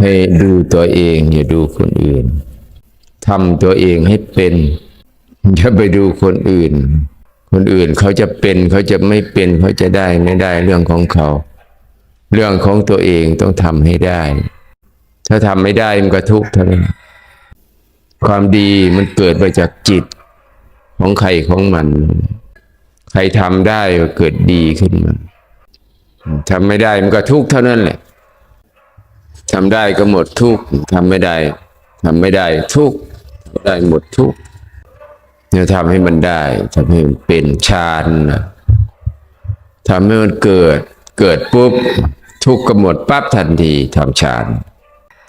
ให้ดูตัวเองอย่าดูคนอื่นทำตัวเองให้เป็น อย่าไปดูคนอื่น คนอื่นเขาจะเป็นเขาจะไม่เป็นเขาจะได้ไม่ได้เรื่องของเขา เรื่องของตัวเองต้องทำให้ได้ ถ้าทำไม่ได้มันก็ทุกข์เท่านั้นความดีมันเกิดมาจากจิตของใครของมัน ใครทำได้ก็เกิดดีขึ้นมาทำไม่ได้มันก็ทุกข์เท่านั้นแหละ ทำได้ก็หมดทุกข์ทำไม่ได้ทำไม่ได้ทุกข์ได้หมดทุกข์จะทำให้มันได้ทำให้มันเป็นฌานนะทำให้มันเกิด เกิดปุ๊บ ทุกข์ก็หมดปั๊บทันทีทำฌาน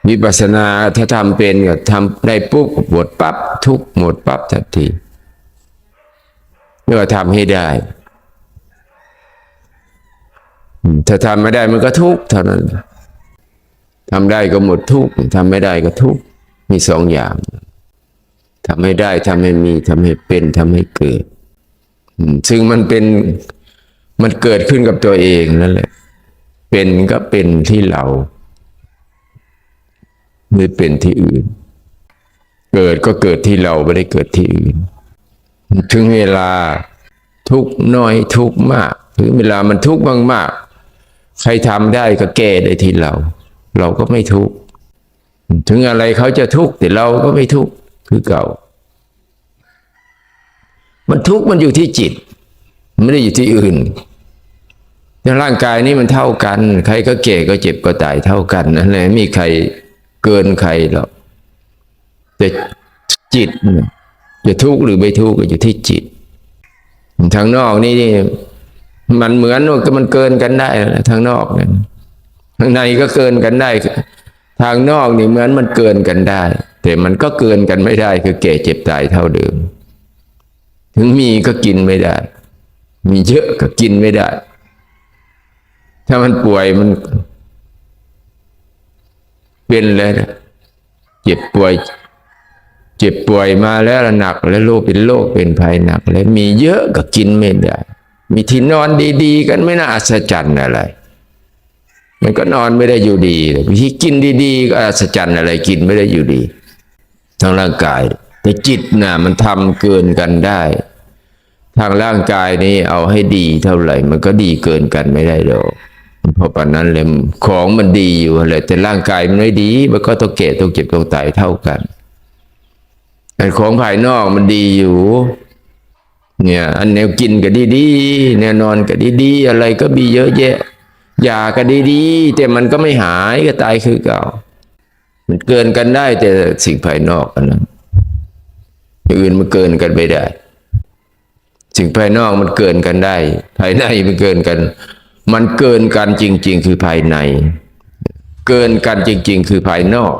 วิปัสสนาถ้าทำเป็นก็ทำได้ปุ๊บหมดปั๊บทุกข์หมดปั๊บทันทีเมื่อทำให้ได้ ถ้าทำไม่ได้มันก็ทุกข์เท่านั้น ทำได้ก็หมดทุกข์ทำไม่ได้ก็ทุกข์มีสองอย่างทำให้ได้ทำให้มีทำให้เป็นทำให้เกิดซึ่งมันเป็นมันเกิดขึ้นกับตัวเองนั่นแหละ เป็นก็เป็นที่เรา ไม่เป็นที่อื่น เกิดก็เกิดที่เราไม่ได้เกิดที่อื่น ถึงเวลาทุกข์น้อยทุกข์มาก ถึงเวลามันทุกข์มากๆใครทำได้ก็แก้ได้ที่เรา เราก็ไม่ทุกข์ถึงอะไรเขาจะทุกข์แต่เราก็ไม่ทุกข์คือเก่า มันทุกข์มันอยู่ที่จิต ไม่ได้อยู่ที่อื่นแต่ร่างกายนี้มันเท่ากัน ใครก็แก่ก็เจ็บก็ตายเท่ากันนั่นแหละไม่มีใครเกินใครหรอกแต่จิตจะทุกข์หรือไม่ทุกข์ก็อยู่ที่จิตทางนอกนี่มันเหมือนว่ามันเกินกันได้ทางนอกเนี่ย ในก็เกินกันได้ ทางนอกนี่เหมือนมันเกินกันได้ แต่มันก็เกินกันไม่ได้ คือแก่เจ็บตายเท่าเดิม ถึงมีก็กินไม่ได้ มีเยอะก็กินไม่ได้ ถ้ามันป่วยมัน เป็นเลยนะเจ็บป่วย เจ็บป่วยมาแล้วหนัก แล้วโรคเป็นโรคเป็นภัยหนัก แล้วมีเยอะก็กินไม่ได้ มีที่นอนดี ๆ กันไม่น่าอัศจรรย์อะไร มันก็นอนไม่ได้อยู่ดีวิธีกินดีๆก็อัศจรรย์อะไรกินไม่ได้อยู่ดีทางร่างกาย แต่จิตน่ะมันทำเกินกันได้ ทางร่างกายนี้เอาให้ดีเท่าไหร่ มันก็ดีเกินกันไม่ได้หรอกเพราะปานนั้นเลยของมันดีอยู่แหละแต่ร่างกายมันไม่ดี มันก็ต้องเก่ต้องเจ็บต้องตายเท่ากัน แต่ของภายนอกมันดีอยู่ เนี่ย อันแนวกินก็ดีๆแนวนอนก็ดีๆอะไรก็มีเยอะแยะ ยาก็ดีๆ แต่มันก็ไม่หายก็ตายคือเก่า มันเกินกันได้แต่สิ่งภายนอกอันนั้นอย่างอื่นมันเกินกันไม่ได้ สิ่งภายนอกมันเกินกันได้ ภายในมันเกินกัน มันเกินกันจริง ๆ คือภายใน เกินกันจริง ๆ คือภายนอก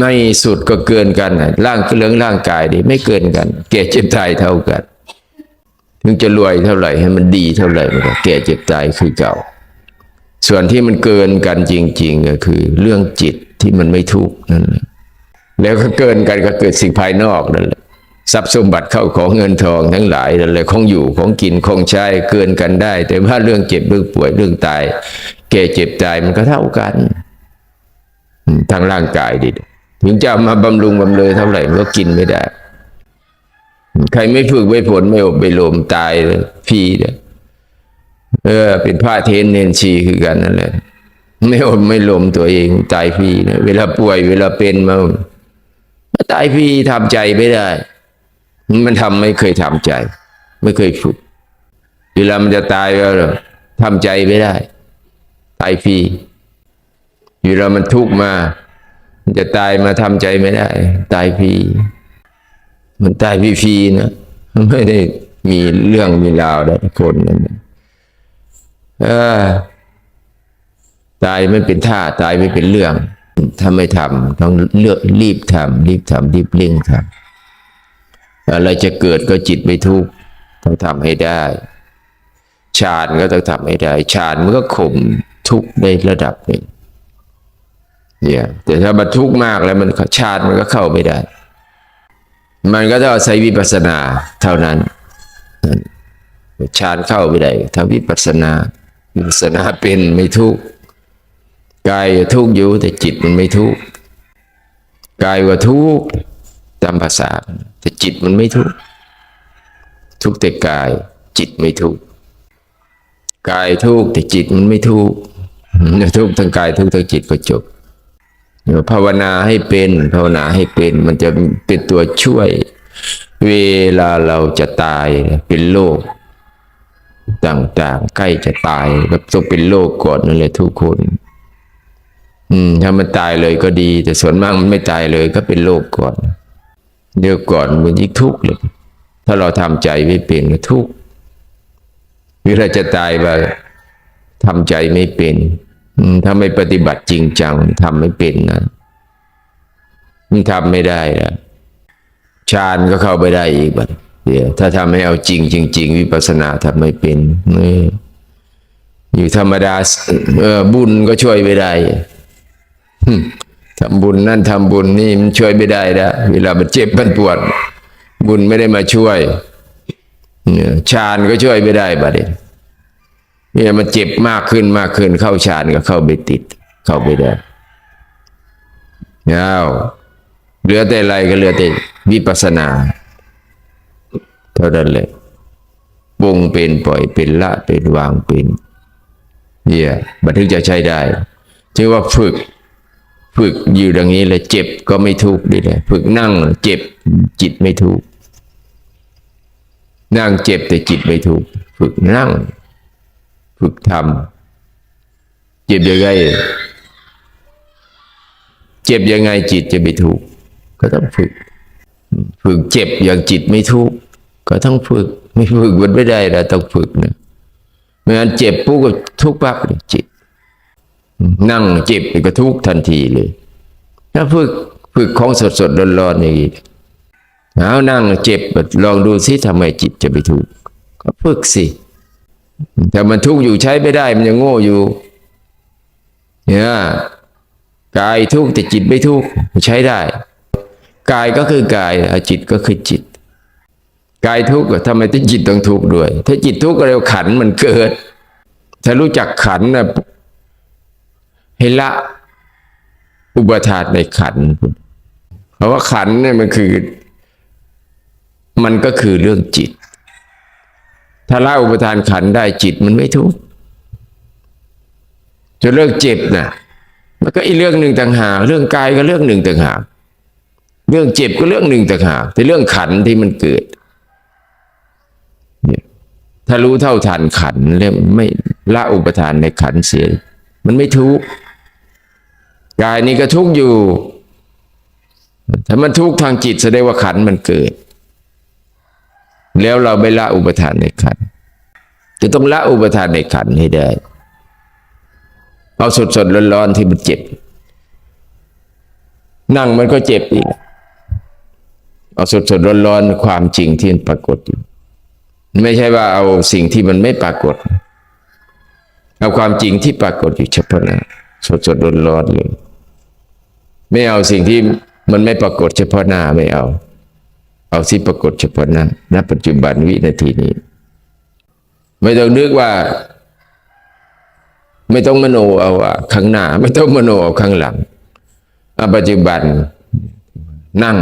ในสุดก็เกินกันน่ะร่างเรื่องร่างกายดีไม่เกินกันแก่เจ็บตายเท่ากัน ถึงจะรวยเท่าไหร่ให้มันดีเท่าไหร่มันก็แก่เจ็บตายคือเก่า ส่วนที่มันเกินกันจริง ๆ ก็คือ เรื่องจิตที่มันไม่ทุกข์นั่นแหละแล้วก็เกินกันก็เกิดสิ่งภายนอกนั่นแหละทรัพย์สมบัติเข้าของเงินทองทั้งหลายนั่นแหละของอยู่ของกินของใช้เกินกันได้ แต่ว่าเรื่องเจ็บเรื่องป่วยเรื่องตายแก่เจ็บตายมันก็เท่ากันทางร่างกายดิถึงจะมาบำรุงบำเรอเท่าไหร่มันก็กินไม่ได้ ใครไม่ฝึกไม่ผลไม่อบไม่ลมตายเลยพีเลยเออ เป็นพระเทนเนนชีคือกันนั่นแหละไม่อดไม่ลมตัวเองตายพีนะเวลาป่วย เวลาเป็นมาตายพีทำใจไม่ได้ มันทำไม่เคยทำใจ ไม่เคยฝึก เวลามันจะตายแล้วทำใจไม่ได้ ตายพีเวลามันทุกข์มา มันจะตายมาทำใจไม่ได้ ตายพี มันตายฟรีๆนะไม่ได้มีเรื่องมีราวได้คนนั้นนะเออตายไม่เป็นท่าตายไม่เป็นเรื่องถ้าไม่ทำต้องเลือกรีบทำรีบทำรีบเร่งทำอะไรจะเกิดก็จิตไม่ทุกข์ต้องทำให้ได้ฌานก็ต้องทำให้ได้ฌานมันก็ข่มทุกข์ในระดับหนึ่งเนี่ยแต่ถ้ามันทุกข์มากแล้วมันฌานมันก็เข้าไม่ได้ มันก็ต้องอาศัยวิปัสสนาเท่านั้นฌานเข้าไม่ได้ถ้าวิปัสสนาวิปัสสนาเป็นไม่ทุกข์กายทุกข์อยู่แต่จิตมันไม่ทุกข์กายว่าทุกข์ตามภาษา แต่จิตมันไม่ทุกข์ทุกข์แต่กาย จิตไม่ทุกข์กายทุกข์แต่จิตมันไม่ทุกข์ทุกข์ทั้งกายทุกข์ทั้งจิตก็จบ ภาวนาให้เป็น ภาวนาให้เป็น มันจะเป็นตัวช่วย เวลาเราจะตายเป็นโรคต่างๆ ใกล้จะตายแบบต้องเป็นโรคก่อนนั่นแหละทุกคน อืม ถ้ามันตายเลยก็ดี แต่ส่วนมากมันไม่ตายเลยก็เป็นโรคก่อนเดี๋ยวก่อนมันยิ่งทุกข์เลยถ้าเราทำใจไม่เป็นก็ทุกข์เวลาจะตายไปทำใจไม่เป็น ถ้าไม่ปฏิบัติจริงจังทำไม่เป็นนะมันทำไม่ได้ละฌานก็เข้าไปได้อีกบัดเดี๋ยวถ้าทำให้เอาจริงจริงๆวิปัสสนาทำไม่เป็นนี่อยู่ธรรมดาเออบุญก็ช่วยไม่ได้ทำบุญนั่นทำบุญนี่มันช่วยไม่ได้นะเวลามันเจ็บมันปวด บุญไม่ได้มาช่วยเนี่ยฌานก็ช่วยไม่ได้บัดนี้ เนี่ยมันเจ็บมากขึ้นมากขึ้นเข้าฌานก็เข้าไปติด เข้าไปได้เอาเหลือแต่อะไรก็เหลือแต่วิปัสสนา เท่านั้นแหละปรุงเป็นปล่อยเป็นละเป็นวางเป็นเนี่ยบันทึกจะใช้ได้จึงว่าฝึก ฝึกอยู่ดังนี้เลยเจ็บก็ไม่ทุกข์ดีเลยฝึกนั่งเจ็บจิตไม่ทุกข์นั่งเจ็บแต่จิตไม่ทุกข์ฝึกนั่ง ฝึกทำเจ็บยังไง เจ็บยังไงจิตจะไม่ทุกข์ก็ต้องฝึก ฝึกเจ็บอย่างจิตไม่ทุกข์ก็ต้องฝึก ไม่ฝึกมันไม่ได้นะต้องฝึกนะไม่งั้นเจ็บปุ๊บก็ทุกข์ปั๊บเลยจิต นั่งเจ็บก็ทุกข์ทันทีเลย ถ้าฝึกฝึกของสดสดๆร้อนๆอย่างนี้เอานั่งเจ็บลองดูสิทำไมจิตจะไปทุกข์ก็ฝึกสิ แต่มันทุกข์อยู่ใช้ไม่ได้มันยังโง่อยู่ เนี่ยกายทุกข์แต่จิตไม่ทุกข์ใช้ได้กายก็คือกายจิตก็คือจิตกายทุกข์ทำไมที่จิตต้องทุกข์ด้วย ถ้าจิตทุกข์ก็เร็วขันมันเกิด ถ้ารู้จักขันนะให้ละอุปทานในขัน เพราะว่าขันเนี่ยมันคือ มันก็คือเรื่องจิต ถ้าละอุปทานขันได้จิตมันไม่ทุกข์จะเลิกเจ็บนะมันก็อีกเรื่องหนึ่งต่างหากเรื่องกายก็เรื่องหนึ่งต่างหากเรื่องเจ็บก็เรื่องหนึ่งต่างหากแต่เรื่องขันที่มันเกิดถ้ารู้เท่าทันขันธ์แล้วไม่ละอุปทานในขันเสีย มันไม่ทุกข์กายนี้ก็ทุกข์อยู่ ถ้ามันทุกข์ทางจิตแสดงว่าขันมันเกิด แล้วเราไม่ละอุปทานในขันจะต้องละอุปทานในขันให้ได้ เอาสดสดๆร้อนๆที่มันเจ็บ นั่งมันก็เจ็บอีก เอาสดสดๆร้อนๆความจริงที่มันปรากฏอยู่ ไม่ใช่ว่าเอาสิ่งที่มันไม่ปรากฏ เอาความจริงที่ปรากฏอยู่เฉพาะหน้าสดสดๆร้อนๆเลย ไม่เอาสิ่งที่มันไม่ปรากฏเฉพาะหน้าไม่เอา เอาที่ปรากฏเฉพาะหน้าณปัจจุบันวินาทีนี้ ไม่ต้องนึกว่า ไม่ต้องมโนเอาว่าข้างหน้า ไม่ต้องมโนเอาข้างหลังเอาปัจจุบันนั่ง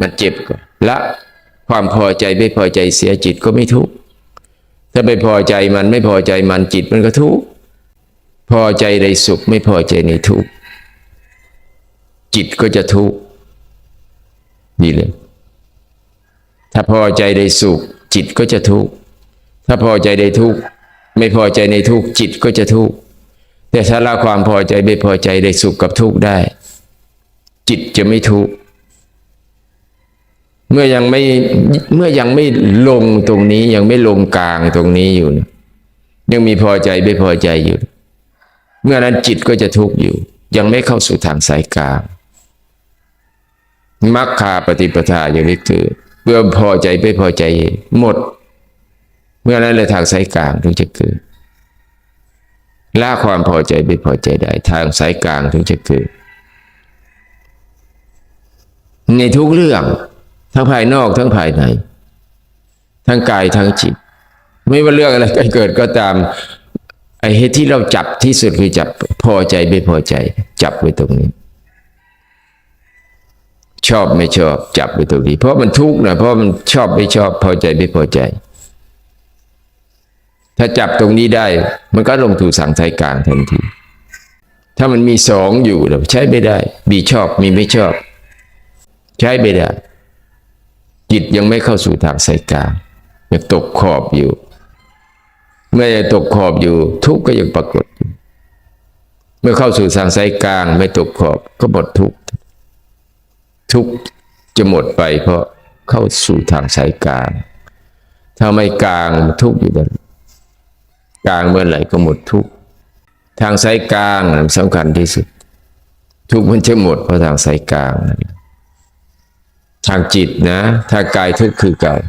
มันเจ็บก็ละความพอใจไม่พอใจเสียจิตก็ไม่ทุกข์ถ้าไม่พอใจมันไม่พอใจมันจิตมันก็ทุกข์พอใจในสุขไม่พอใจในทุกข์จิตก็จะทุกข์นี่เลย ถ้าพอใจในสุขจิตก็จะทุกข์ถ้าพอใจในทุกข์ไม่พอใจในทุกข์จิตก็จะทุกข์แต่ถ้าละความพอใจไม่พอใจในสุขกับทุกข์ได้ จิตจะไม่ทุกข์เมื่อยังไม่เมื่อยังไม่ลงตรงนี้ยังไม่ลงกลางตรงนี้อยู่นะยังมีพอใจไม่พอใจอยู่ เมื่อนั้นจิตก็จะทุกข์อยู่ ยังไม่เข้าสู่ทางสายกลางมัคคาปฏิปทาอย่างนี้คือ เมื่อพอใจไม่พอใจหมด เมื่อนั้นเลยทางสายกลางถึงจะเกิดละความพอใจไม่พอใจได้ ทางสายกลางถึงจะเกิดในทุกเรื่อง ทั้งภายนอกทั้งภายใน ทั้งกายทั้งจิต ไม่ว่าเรื่องอะไรเกิดก็ตาม ไอ้เหตุที่เราจับที่สุดคือจับพอใจไม่พอใจ จับไว้ตรงนี้ ชอบไม่ชอบจับไว้ตรงนี้ เพราะมันทุกข์นะเพราะมันชอบไม่ชอบพอใจไม่พอใจ ถ้าจับตรงนี้ได้ มันก็ลงถูกสังสายกลางทันที ถ้ามันมีสองอยู่เราใช้ไม่ได้ มีชอบมีไม่ชอบ ใช้ไม่ได้ จิตยังไม่เข้าสู่ทางสายกลางยังตกขอบอยู่เมื่อตกขอบอยู่ ทุกข์ก็ยังปรากฏ เมื่อเข้าสู่ทางสายกลาง ไม่ตกขอบก็หมดทุกข์ ทุกข์จะหมดไปเพราะเข้าสู่ทางสายกลาง ถ้าไม่กลางมันทุกข์อยู่นั่นกลางเมื่อไหร่ก็หมดทุกข์ทางสายกลางสำคัญที่สุด ทุกข์มันจะหมดเพราะทางสายกลางนั่นแหละทางจิตนะ ถ้ากายทุกข์คือกาย